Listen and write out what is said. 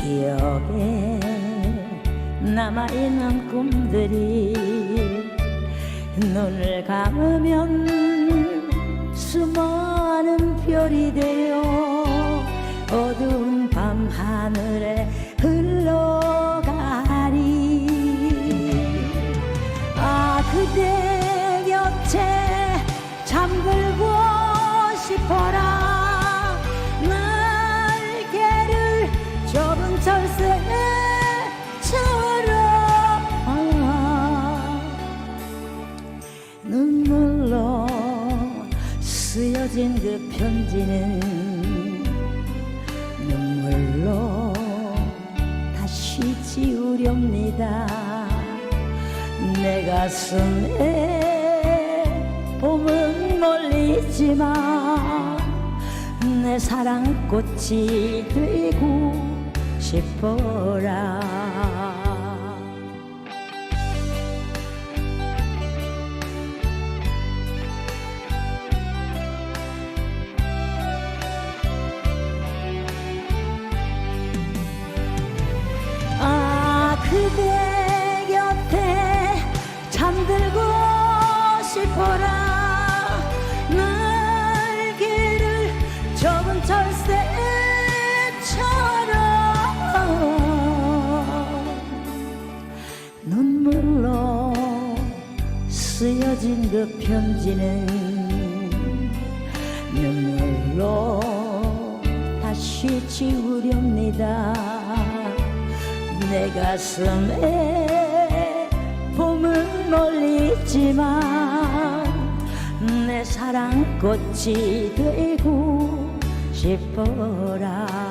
기억에 남아있는 꿈들이 눈을 감으면 수많은 별이 되어 어두운 밤 하늘에 쓰여진 그 편지는 눈물로 다시 지우렵니다. 내 가슴에 봄은 멀리 있지만 내 사랑꽃이 되고 싶어라 싶어라. 날개를 좁은 철새처럼 눈물로 쓰여진 그 편지는 눈물로 다시 지우렵니다. 내 가슴에 멀리 있지만 내 사랑꽃이 되고 싶어라